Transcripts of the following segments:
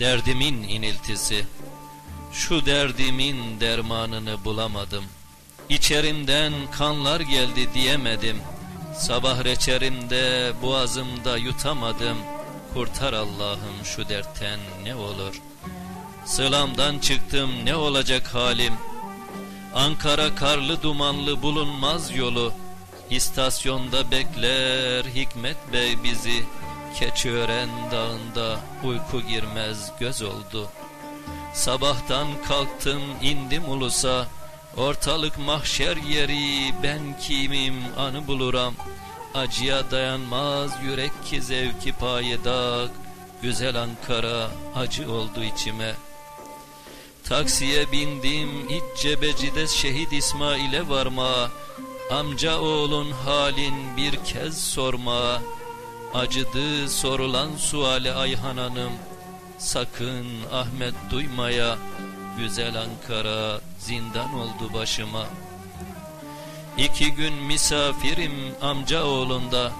Derdimin iniltisi. Şu derdimin dermanını bulamadım. İçerimden kanlar geldi diyemedim. Sabah reçerimde boğazımda yutamadım. Kurtar Allah'ım şu dertten ne olur. Sılamdan çıktım ne olacak halim? Ankara karlı dumanlı bulunmaz yolu. İstasyonda bekler Hikmet Bey bizi Keçiören dağında uyku girmez göz oldu. Sabahtan kalktım indim ulusa Ortalık mahşer yeri ben kimim anı buluram. Acıya dayanmaz yürek ki zevki payedak Güzel Ankara acı oldu içime. Taksiye bindim iç cebecide şehit İsmail'e varma. Amca oğlun halin bir kez sorma Acıdı sorulan suale Ayhan Hanım. Sakın Ahmet duymaya Güzel Ankara zindan oldu başıma. İki gün misafirim amca oğlunda.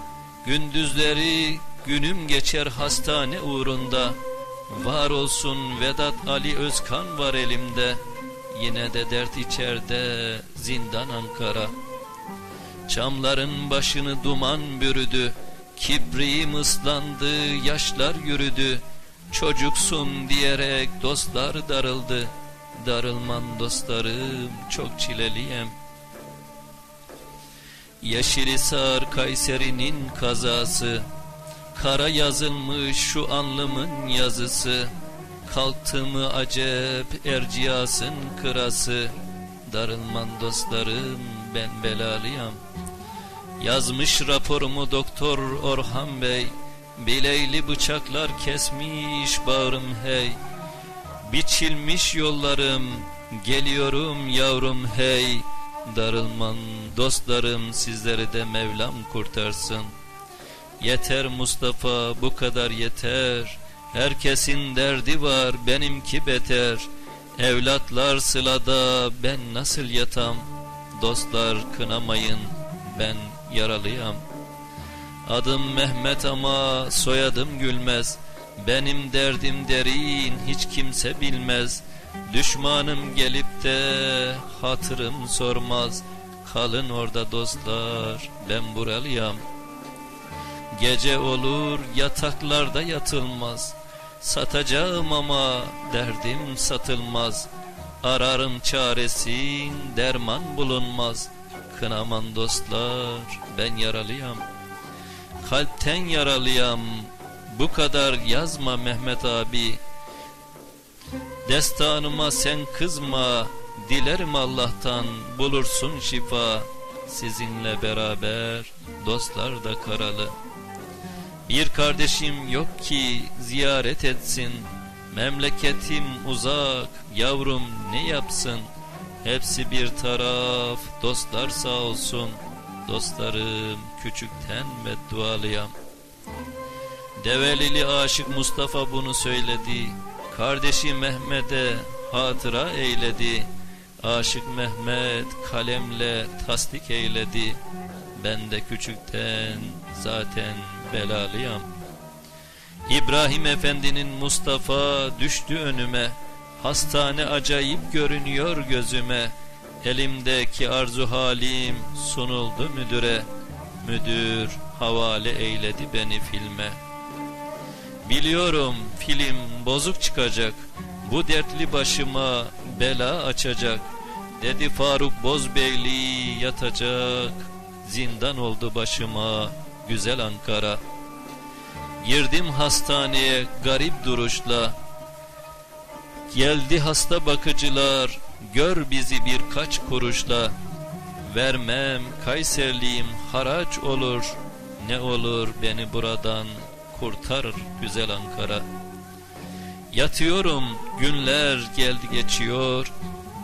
Gündüzleri günüm geçer hastane uğrunda. Var olsun Vedat Ali Özkan var elimde. Yine de dert içerde zindan Ankara. Çamların başını duman bürüdü Kibriğim ıslandı yaşlar yürüdü. Çocuksun diyerek dostlar darıldı. Darılman dostlarım çok çileliyem. Yeşilisar Kayseri'nin kazası. Kara yazılmış şu anlımın yazısı. Kalktı mı acep erciyasın kırası. Darılman dostlarım ben belalıyam Yazmış raporumu doktor Orhan Bey. Bileyli bıçaklar kesmiş bağrım hey. Biçilmiş yollarım geliyorum yavrum hey. Darılman dostlarım sizleri de Mevlam kurtarsın. Yeter Mustafa bu kadar yeter. Herkesin derdi var benimki beter. Evlatlar sılada ben nasıl yatam? Dostlar kınamayın ben yaralıyam. Adım Mehmet ama soyadım gülmez. Benim derdim derin hiç kimse bilmez. Düşmanım gelip de hatırım sormaz. Kalın orada dostlar ben buralıyam. Gece olur yataklarda yatılmaz. Satacağım ama derdim satılmaz. Ararım çaresin derman bulunmaz Kınaman dostlar ben yaralıyam. Kalpten yaralıyam bu kadar yazma Mehmet abi. Destanıma sen kızma Dilerim Allah'tan bulursun şifa. Sizinle beraber dostlar da karalı. Bir kardeşim yok ki ziyaret etsin. Memleketim uzak yavrum ne yapsın Hepsi bir taraf. Dostlar sağ olsun. Dostlarım küçükten beddualıyam. Develili aşık Mustafa bunu söyledi. Kardeşi Mehmet'e hatıra eyledi. Aşık Mehmet kalemle tasdik eyledi. Ben de küçükten zaten belalıyam. İbrahim Efendi'nin Mustafa düştü önüme Hastane acayip görünüyor gözüme. Elimdeki arzu halim sunuldu müdüre. Müdür havale eyledi beni filme. Biliyorum film bozuk çıkacak. Bu dertli başıma bela açacak. Dedi Faruk Bozbeyli yatacak. Zindan oldu başıma güzel Ankara. Girdim hastaneye garip duruşla Geldi hasta bakıcılar Gör bizi birkaç kuruşla. Vermem Kayserliyim haraç olur. Ne olur beni buradan kurtar güzel Ankara. Yatıyorum günler geldi geçiyor.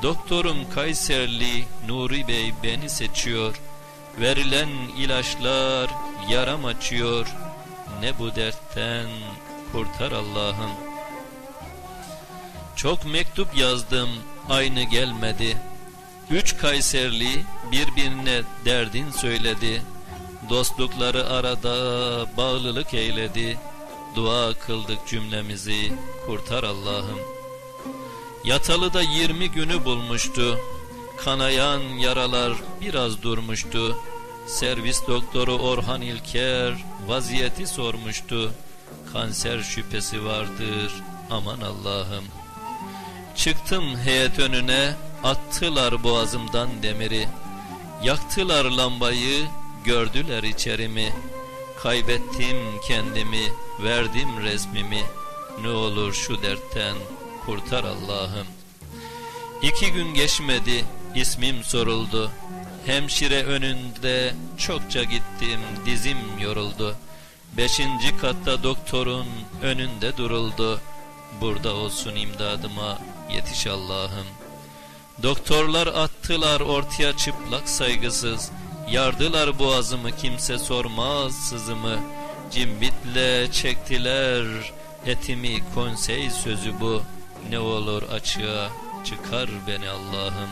Doktorum Kayserli Nuri Bey beni seçiyor. Verilen ilaçlar yaram açıyor. Ne bu dertten kurtar Allah'ım Çok mektup yazdım aynı gelmedi Üç Kayserli birbirine derdin söyledi Dostlukları arada bağlılık eyledi Dua kıldık cümlemizi kurtar Allah'ım. Yatalı da 20 günü bulmuştu. Kanayan yaralar biraz durmuştu. Servis doktoru Orhan İlker vaziyeti sormuştu. Kanser şüphesi vardır aman Allah'ım. Çıktım heyet önüne attılar boğazımdan demiri. Yaktılar lambayı gördüler içerimi. Kaybettim kendimi verdim resmimi. Ne olur şu dertten kurtar Allah'ım. İki gün geçmedi ismim soruldu. Hemşire önünde çokça gittim dizim yoruldu. Beşinci katta doktorun önünde duruldu. Burada olsun imdadıma yetiş Allah'ım. Doktorlar attılar ortaya çıplak saygısız. Yardılar boğazımı kimse sormaz sızımı. Cimbitle çektiler etimi konsey sözü bu. Ne olur açığa çıkar beni Allah'ım.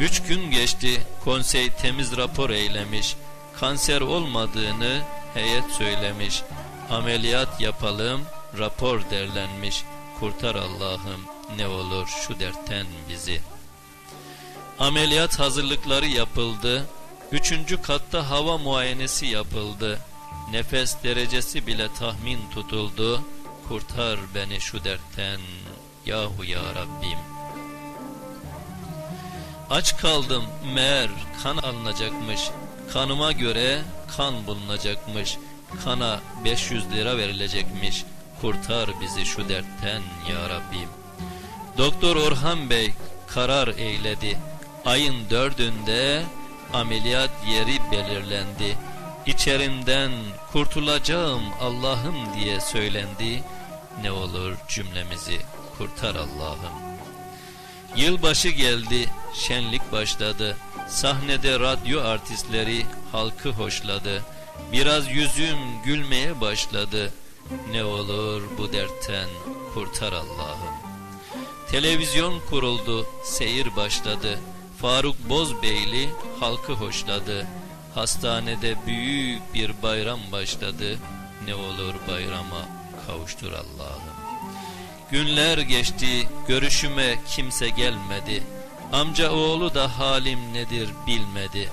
Üç gün geçti konsey temiz rapor eylemiş. Kanser olmadığını heyet söylemiş. Ameliyat yapalım rapor derlenmiş. Kurtar Allah'ım ne olur şu dertten bizi. Ameliyat hazırlıkları yapıldı. Üçüncü katta hava muayenesi yapıldı. Nefes derecesi bile tahmin tutuldu. Kurtar beni şu dertten yahu ya Rabbim. Aç kaldım meğer kan alınacakmış. Kanıma göre kan bulunacakmış. Kana 500 lira verilecekmiş. Kurtar bizi şu dertten ya Rabbim. Doktor Orhan Bey karar eyledi. Ayın dördünde ameliyat yeri belirlendi. İçerimden kurtulacağım Allah'ım diye söylendi. Ne olur cümlemizi kurtar Allah'ım. Yılbaşı geldi, şenlik başladı. Sahnede radyo artistleri halkı hoşladı. Biraz yüzüm gülmeye başladı. Ne olur bu dertten kurtar Allah'ım. Televizyon kuruldu, seyir başladı. Faruk Bozbeyli halkı hoşladı. Hastanede büyük bir bayram başladı. Ne olur bayrama kavuştur Allah'ım. Günler geçti, görüşüme kimse gelmedi. Amca oğlu da halim nedir bilmedi.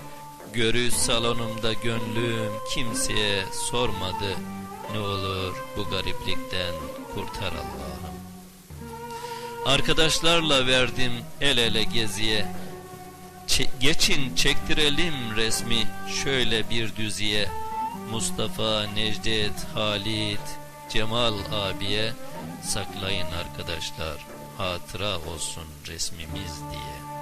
Görü salonumda gönlüm kimseye sormadı. Ne olur bu gariplikten kurtar Allah'ım. Arkadaşlarla verdim el ele geziye. Ç- geçin çektirelim resmi şöyle bir düziye. Mustafa, Necdet, Halit, Cemal abiye saklayın arkadaşlar hatıra olsun resmimiz diye.